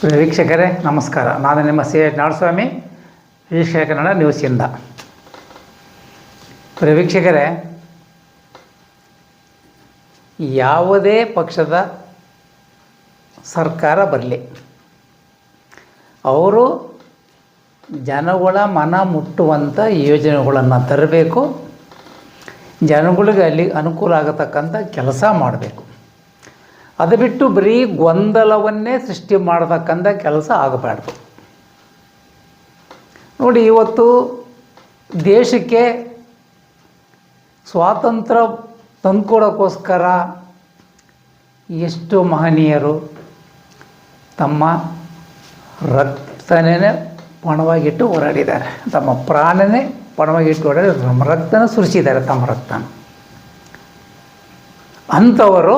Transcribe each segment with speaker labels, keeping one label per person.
Speaker 1: ಪ್ರಿಯ ವೀಕ್ಷಕರೇ, ನಮಸ್ಕಾರ. ನಾನು ನಿಮ್ಮ ಸಿ. ಎಚ್. ನಾಡಸ್ವಾಮಿ, ವೀಕ್ಷಕ ಕನ್ನಡ ನ್ಯೂಸಿಂದ ಪ್ರಿಯ ವೀಕ್ಷಕರೇ, ಯಾವುದೇ ಪಕ್ಷದ ಸರ್ಕಾರ ಬರಲಿ, ಅವರು ಜನಗಳ ಮನ ಮುಟ್ಟುವಂಥ ಯೋಜನೆಗಳನ್ನು ತರಬೇಕು, ಜನಗಳಿಗೆ ಅಲ್ಲಿ ಅನುಕೂಲ ಆಗತಕ್ಕಂಥ ಕೆಲಸ ಮಾಡಬೇಕು. ಅದು ಬಿಟ್ಟು ಬರೀ ಗೊಂದಲವನ್ನೇ ಸೃಷ್ಟಿ ಮಾಡತಕ್ಕಂಥ ಕೆಲಸ ಆಗಬಾರ್ದು. ನೋಡಿ, ಇವತ್ತು ದೇಶಕ್ಕೆ ಸ್ವಾತಂತ್ರ್ಯ ತಂದುಕೊಡೋಕ್ಕೋಸ್ಕರ ಎಷ್ಟು ಮಹನೀಯರು ತಮ್ಮ ರಕ್ತನೇ ಪಣವಾಗಿಟ್ಟು ಹೋರಾಡಿದ್ದಾರೆ. ತಮ್ಮ ಪ್ರಾಣನೇ ಪಣವಾಗಿಟ್ಟು ಓಡಾಡಿ ತಮ್ಮ ರಕ್ತನ ಸುರಿಸಿದ್ದಾರೆ ತಮ್ಮ ರಕ್ತನ. ಅಂಥವರು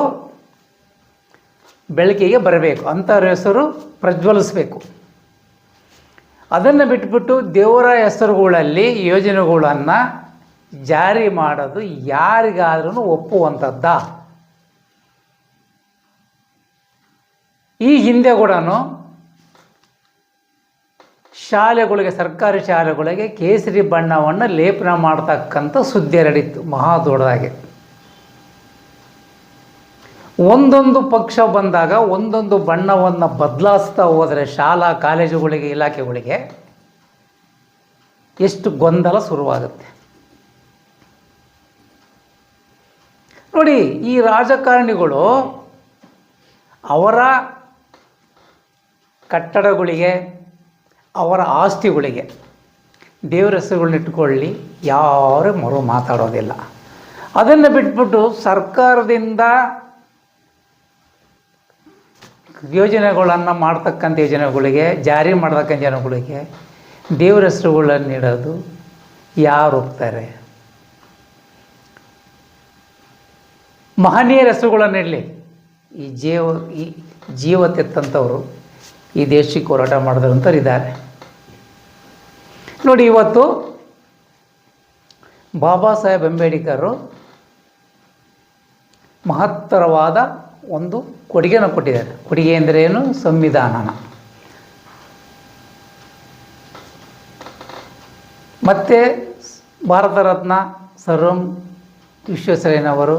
Speaker 1: ಬೆಳಕಿಗೆ ಬರಬೇಕು. ಅಂಥವ್ರ ಹೆಸರು ಪ್ರಜ್ವಲಿಸಬೇಕು. ಅದನ್ನು ಬಿಟ್ಬಿಟ್ಟು ದೇವರ ಹೆಸರುಗಳಲ್ಲಿ ಯೋಜನೆಗಳನ್ನು ಜಾರಿ ಮಾಡೋದು ಯಾರಿಗಾದ್ರೂ ಒಪ್ಪುವಂಥದ್ದ. ಈ ಹಿಂದೆ ಕೂಡ ಶಾಲೆಗಳಿಗೆ, ಸರ್ಕಾರಿ ಶಾಲೆಗಳಿಗೆ ಕೇಸರಿ ಬಣ್ಣವನ್ನು ಲೇಪನ ಮಾಡ್ತಕ್ಕಂಥ ಸುದ್ದಿ ಹರಡಿತ್ತು ಮಹಾ ಒಂದೊಂದು ಪಕ್ಷ ಬಂದಾಗ ಒಂದೊಂದು ಬಣ್ಣವನ್ನು ಬದಲಾಯಿಸ್ತಾ ಹೋದರೆ ಶಾಲಾ ಕಾಲೇಜುಗಳಿಗೆ, ಇಲಾಖೆಗಳಿಗೆ ಎಷ್ಟು ಗೊಂದಲ ಶುರುವಾಗುತ್ತೆ. ನೋಡಿ, ಈ ರಾಜಕಾರಣಿಗಳು ಅವರ ಕಟ್ಟಡಗಳಿಗೆ, ಅವರ ಆಸ್ತಿಗಳಿಗೆ ದೇವರ ಹೆಸರುಗಳನ್ನ ಇಟ್ಕೊಳ್ಳಿ, ಯಾರೂ ಮರು ಮಾತಾಡೋದಿಲ್ಲ. ಅದನ್ನು ಬಿಟ್ಬಿಟ್ಟು ಸರ್ಕಾರದಿಂದ ಯೋಜನೆಗಳನ್ನು ಮಾಡ್ತಕ್ಕಂಥ ಯೋಜನೆಗಳಿಗೆ, ಜಾರಿ ಮಾಡ್ತಕ್ಕಂಥ ಜನಗಳಿಗೆ ದೇವರ ಹೆಸರುಗಳನ್ನು ನೀಡೋದು ಯಾರು ಹೋಗ್ತಾರೆ ಮಹನೀಯರ ಹೆಸರುಗಳನ್ನು ಇಡಲಿ ಈ ಜೀವ ಈ ಜೀವ ತೆತ್ತಂಥವರು ಈ ದೇಶಕ್ಕೆ ಹೋರಾಟ ಮಾಡಿದಂಥವ್ರು ಇದ್ದಾರೆ. ನೋಡಿ, ಇವತ್ತು ಬಾಬಾ ಸಾಹೇಬ್ ಅಂಬೇಡ್ಕರು ಮಹತ್ತರವಾದ ಒಂದು ಕೊಡುಗೆನ ಕೊಟ್ಟಿದ್ದಾರೆ. ಕೊಡುಗೆ ಏನು? ಸಂವಿಧಾನನ. ಮತ್ತು ಭಾರತ ರತ್ನ ಸರ್ ಎಂ ವಿಶ್ವೇಶ್ವರಯ್ಯನವರು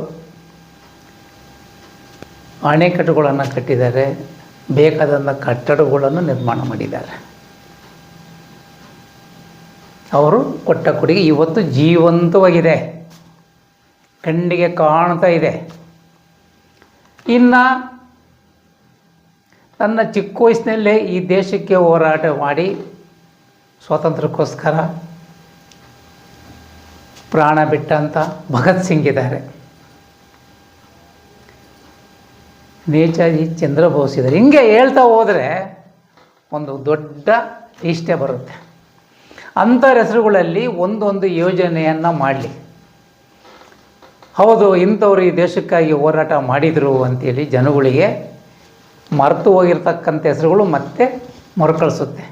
Speaker 1: ಅಣೆಕಟ್ಟುಗಳನ್ನು ಕಟ್ಟಿದ್ದಾರೆ. ಬೇಕಾದಂಥ ಕಟ್ಟಡಗಳನ್ನು ನಿರ್ಮಾಣ ಮಾಡಿದ್ದಾರೆ. ಅವರು ಕೊಟ್ಟ ಕೊಡುಗೆ ಇವತ್ತು ಜೀವಂತವಾಗಿದೆ. ಕಣ್ಣಿಗೆ ಕಾಣ್ತಾ ಇದೆ. ಇನ್ನು ತನ್ನ ಚಿಕ್ಕ ವಯಸ್ಸಿನಲ್ಲೇ ಈ ದೇಶಕ್ಕೆ ಹೋರಾಟ ಮಾಡಿ ಸ್ವಾತಂತ್ರ್ಯಕ್ಕೋಸ್ಕರ ಪ್ರಾಣ ಬಿಟ್ಟಂಥ ಭಗತ್ ಸಿಂಗ್ ಇದ್ದಾರೆ. ನೇಚಾಜಿ ಚಂದ್ರಬೋಸ್ ಇದ್ದಾರೆ. ಹಿಂಗೆ ಹೇಳ್ತಾ ಹೋದರೆ ಒಂದು ದೊಡ್ಡ ಇಷ್ಟೇ ಬರುತ್ತೆ. ಅಂಥ ಹೆಸರುಗಳಲ್ಲಿ ಒಂದೊಂದು ಯೋಜನೆಯನ್ನು ಮಾಡಲಿ. ಹೌದು, ಇಂಥವ್ರು ಈ ದೇಶಕ್ಕಾಗಿ ಹೋರಾಟ ಮಾಡಿದರು ಅಂತೇಳಿ ಜನಗಳಿಗೆ ಮರೆತು ಹೋಗಿರ್ತಕ್ಕಂಥ ಹೆಸರುಗಳು ಮತ್ತೆ ಮರುಕಳಿಸುತ್ತೆ.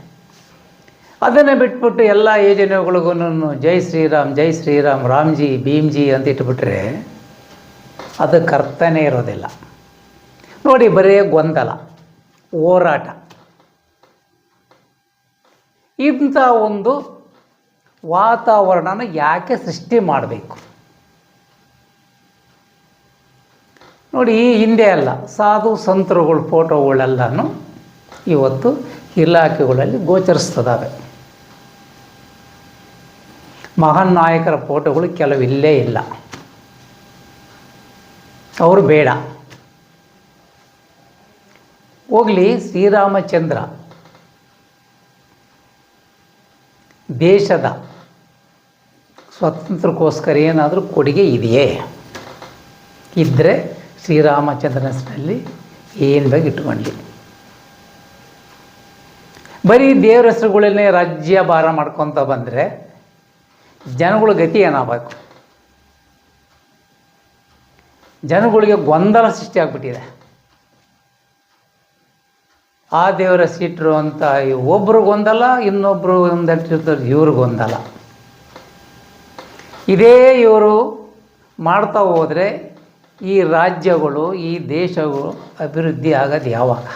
Speaker 1: ಅದನ್ನೇ ಬಿಟ್ಬಿಟ್ಟು ಎಲ್ಲ ಯೋಜನೆಗಳಿಗೂ ಜೈ ಶ್ರೀರಾಮ್ ಜೈ ಶ್ರೀರಾಮ್, ರಾಮ್ಜಿ, ಭೀಮ್ಜಿ ಅಂತ ಇಟ್ಬಿಟ್ರೆ ಅದಕ್ಕೆ ಅರ್ಥನೇ ಇರೋದಿಲ್ಲ. ನೋಡಿ, ಬರೀ ಗೊಂದಲ, ಹೋರಾಟ. ಇಂಥ ಒಂದು ವಾತಾವರಣನ ಯಾಕೆ ಸೃಷ್ಟಿ ಮಾಡಬೇಕು? ನೋಡಿ, ಈ ಹಿಂದೆ ಅಲ್ಲ, ಸಾಧು ಸಂತರುಗಳ ಫೋಟೋಗಳೆಲ್ಲನೂ ಇವತ್ತು ಇಲಾಖೆಗಳಲ್ಲಿ ಗೋಚರಿಸ್ತದಾವೆ. ಮಹಾನ್ ನಾಯಕರ ಫೋಟೋಗಳು ಕೆಲವು ಇಲ್ಲೇ. ಇಲ್ಲ ಅವರು ಬೇಡ. ಹೋಗಲಿ, ಶ್ರೀರಾಮಚಂದ್ರ ದೇಶದ ಸ್ವಾತಂತ್ರ್ಯಕ್ಕೋಸ್ಕರ ಏನಾದರೂ ಕೊಡುಗೆ ಇದೆಯೇ? ಇದ್ದರೆ ಶ್ರೀರಾಮಚಂದ್ರನ ಹೆಸರಲ್ಲಿ ಏನು ಬೇಕು ಇಟ್ಕೊಂಡ್ಲಿ. ಬರೀ ದೇವ್ರ ಹೆಸರುಗಳನ್ನೇ ರಾಜ್ಯ ಭಾರ ಮಾಡ್ಕೊತ ಬಂದರೆ ಜನಗಳ ಗತಿ ಏನಾಗಬೇಕು? ಜನಗಳಿಗೆ ಗೊಂದಲ ಸೃಷ್ಟಿ ಆಗಿಬಿಟ್ಟಿದೆ. ಆ ದೇವರ ಸೀಟ್ರು ಅಂತ ಒಬ್ಬರು ಗೊಂದಲ ಇನ್ನೊಬ್ಬರು ಒಂದಂಟಿರ್ತಾರೆ ಇವ್ರಿಗೆ ಗೊಂದಲ. ಇದೇ ಇವರು ಮಾಡ್ತಾ ಹೋದರೆ ಈ ರಾಜ್ಯಗಳು, ಈ ದೇಶಗಳು ಅಭಿವೃದ್ಧಿ ಆಗೋದು ಯಾವಾಗ?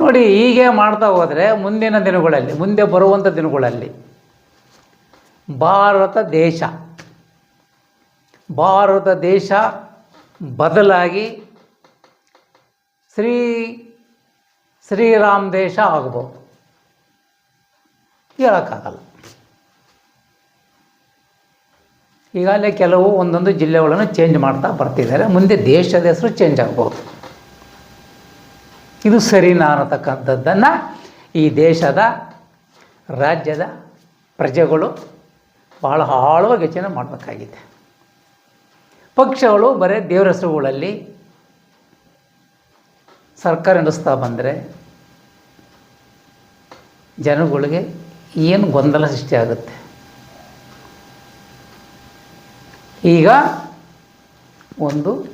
Speaker 1: ನೋಡಿ, ಹೀಗೆ ಮಾಡ್ತಾ ಹೋದರೆ ಮುಂದಿನ ದಿನಗಳಲ್ಲಿ, ಮುಂದೆ ಬರುವಂಥ ದಿನಗಳಲ್ಲಿ ಭಾರತ ದೇಶ ಭಾರತ ದೇಶ ಬದಲಾಗಿ ಶ್ರೀ, ಶ್ರೀರಾಮ್ ದೇಶ ಆಗ್ಬೋದು. ಹೇಳೋಕ್ಕಾಗಲ್ಲ. ಈಗಾಗಲೇ ಕೆಲವು ಒಂದೊಂದು ಜಿಲ್ಲೆಗಳನ್ನು ಚೇಂಜ್ ಮಾಡ್ತಾ ಬರ್ತಿದ್ದಾರೆ. ಮುಂದೆ ದೇಶದ ಹೆಸರು ಚೇಂಜ್ ಆಗ್ಬೋದು. ಇದು ಸರಿನಾ ಅನ್ನತಕ್ಕಂಥದ್ದನ್ನು ಈ ದೇಶದ, ರಾಜ್ಯದ ಪ್ರಜೆಗಳು ಭಾಳ ಆಳವಾಗಿ ಯೋಚನೆ ಮಾಡಬೇಕಾಗಿದೆ. ಪಕ್ಷಗಳು ಬರೇ ದೇವರ ಹೆಸರುಗಳಲ್ಲಿ ಸರ್ಕಾರ ನಡೆಸ್ತಾ ಬಂದರೆ ಜನಗಳಿಗೆ ಏನು ಗೊಂದಲ ಸೃಷ್ಟಿ ಈಗ ಒಂದು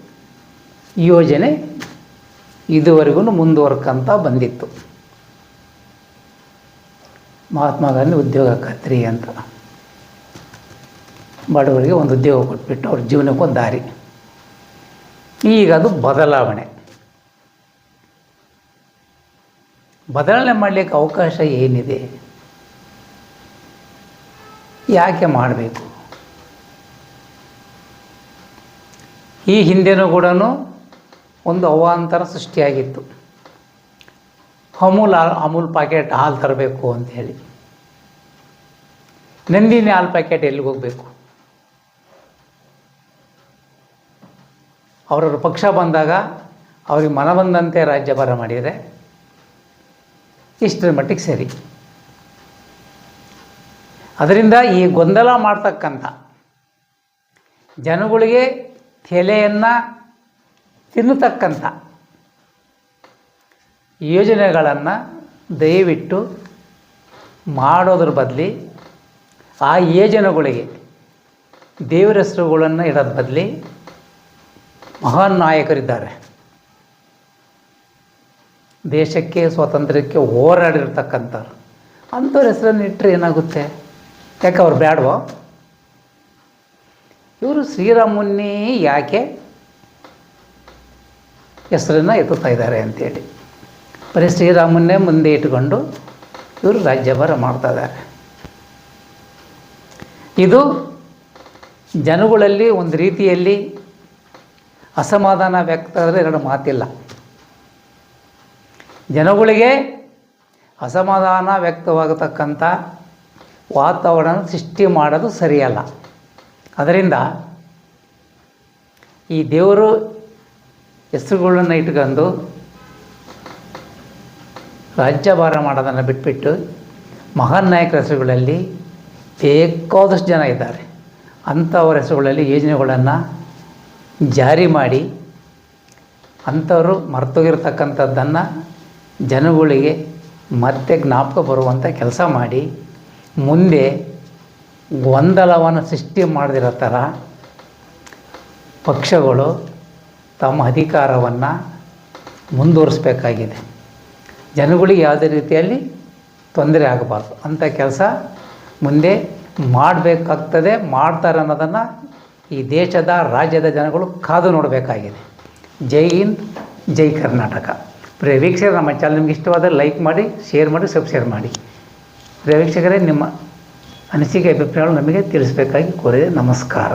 Speaker 1: ಯೋಜನೆ ಇದುವರೆಗೂ ಮುಂದುವರ್ಕಂತ ಬಂದಿತ್ತು. ಮಹಾತ್ಮ ಗಾಂಧಿ ಉದ್ಯೋಗ ಖಾತ್ರಿ ಅಂತ. ಬಡವರಿಗೆ ಒಂದು ಉದ್ಯೋಗ ಕೊಟ್ಬಿಟ್ಟು ಅವ್ರ ಜೀವನಕ್ಕೊಂದು ದಾರಿ. ಈಗ ಅದು ಬದಲಾವಣೆ. ಬದಲಾವಣೆ ಮಾಡಲಿಕ್ಕೆ ಅವಕಾಶ ಏನಿದೆ? ಯಾಕೆ ಮಾಡಬೇಕು? ಈ ಹಿಂದೆನೂ ಕೂಡ ಒಂದು ಅವಾಂತರ ಸೃಷ್ಟಿಯಾಗಿತ್ತು. ಅಮೂಲ್ ಅಮೂಲ್ ಪ್ಯಾಕೆಟ್ ಹಾಲು ತರಬೇಕು ಅಂತ ಹೇಳಿ. ನಂದಿನಿ ಹಾಲು ಪ್ಯಾಕೆಟ್ ಎಲ್ಲಿಗೆ ಹೋಗಬೇಕು? ಅವರವ್ರ ಪಕ್ಷ ಬಂದಾಗ ಅವ್ರಿಗೆ ಮನ ಬಂದಂತೆ ರಾಜ್ಯಭಾರ ಮಾಡಿದರೆ ಇಷ್ಟರ ಮಟ್ಟಿಗೆ ಸರಿ. ಅದರಿಂದ ಈ ಗೊಂದಲ ಮಾಡ್ತಕ್ಕಂಥ ಜನಗಳಿಗೆ ತೆಲೆಯನ್ನು ತಿನ್ನತಕ್ಕಂಥ ಯೋಜನೆಗಳನ್ನು ದಯವಿಟ್ಟು ಮಾಡೋದ್ರ ಬದಲಿ ಆ ಯೋಜನೆಗಳಿಗೆ ದೇವರ ಹೆಸರುಗಳನ್ನು ಇಡೋದ್ರ ಬದಲಿ ಮಹಾನ್ ನಾಯಕರಿದ್ದಾರೆ. ದೇಶಕ್ಕೆ, ಸ್ವಾತಂತ್ರ್ಯಕ್ಕೆ ಹೋರಾಡಿರ್ತಕ್ಕಂಥವ್ರು. ಅಂಥವ್ರ ಹೆಸರನ್ನು ಇಟ್ಟರೆ ಏನಾಗುತ್ತೆ? ಯಾಕೆ ಅವ್ರು ಬೇಡವೋ ಇವರು ಶ್ರೀರಾಮನ್ನೇ ಯಾಕೆ ಹೆಸರನ್ನು ಎತ್ತುತ್ತಾ ಇದ್ದಾರೆ ಅಂತೇಳಿ. ಬರೀ ಶ್ರೀರಾಮನ್ನೇ ಮುಂದೆ ಇಟ್ಕೊಂಡು ಇವರು ರಾಜ್ಯಭಾರ ಮಾಡ್ತಾ ಇದ್ದಾರೆ. ಇದು ಜನಗಳಲ್ಲಿ ಒಂದು ರೀತಿಯಲ್ಲಿ ಅಸಮಾಧಾನ ವ್ಯಕ್ತ ಆದರೆ ಎರಡು ಮಾತಿಲ್ಲ. ಜನಗಳಿಗೆ ಅಸಮಾಧಾನ ವ್ಯಕ್ತವಾಗತಕ್ಕಂಥ ವಾತಾವರಣ ಸೃಷ್ಟಿ ಮಾಡೋದು ಸರಿಯಲ್ಲ. ಅದರಿಂದ ಈ ದೇವರು ಹೆಸರುಗಳನ್ನು ಇಟ್ಕೊಂಡು ರಾಜ್ಯಭಾರ ಮಾಡೋದನ್ನು ಬಿಟ್ಬಿಟ್ಟು ಮಹಾನ್ ನಾಯಕರ ಹೆಸರುಗಳಲ್ಲಿ ಬೇಕಾದಷ್ಟು ಜನ ಇದ್ದಾರೆ. ಅಂಥವ್ರ ಹೆಸರುಗಳಲ್ಲಿ ಯೋಜನೆಗಳನ್ನು ಜಾರಿ ಮಾಡಿ ಅಂಥವರು ಮರ್ತೋಗಿರ್ತಕ್ಕಂಥದ್ದನ್ನು ಜನಗಳಿಗೆ ಮತ್ತೆ ಜ್ಞಾಪಕ ಬರುವಂಥ ಕೆಲಸ ಮಾಡಿ ಮುಂದೆ ಗೊಂದಲವನ್ನು ಸೃಷ್ಟಿ ಮಾಡದಿರೋ ಥರ ಪಕ್ಷಗಳು ತಮ್ಮ ಅಧಿಕಾರವನ್ನು ಮುಂದುವರಿಸಬೇಕಾಗಿದೆ. ಜನಗಳಿಗೆ ಯಾವುದೇ ರೀತಿಯಲ್ಲಿ ತೊಂದರೆ ಆಗಬಾರ್ದು. ಅಂಥ ಕೆಲಸ ಮುಂದೆ ಮಾಡಬೇಕಾಗ್ತದೆ, ಮಾಡ್ತಾರೆ ಅನ್ನೋದನ್ನು ಈ ದೇಶದ, ರಾಜ್ಯದ ಜನಗಳು ಕಾದು ನೋಡಬೇಕಾಗಿದೆ. ಜೈ ಹಿಂದ್, ಜೈ ಕರ್ನಾಟಕ. ಪ್ರಿಯ ನಮ್ಮ ಚಾನಲ್ ನಿಮ್ಗೆ ಇಷ್ಟವಾದರೆ ಲೈಕ್ ಮಾಡಿ ಶೇರ್ ಮಾಡಿ ಸಬ್ಸ್ಕ್ರೈಬ್ ಮಾಡಿ. ಪ್ರಿಯ ನಿಮ್ಮ ಅನಿಸಿಕೆ ಅಭಿಪ್ರಾಯಗಳು ನಮಗೆ ತಿಳಿಸಬೇಕಾಗಿ ಕೋರಿದೆ. ನಮಸ್ಕಾರ.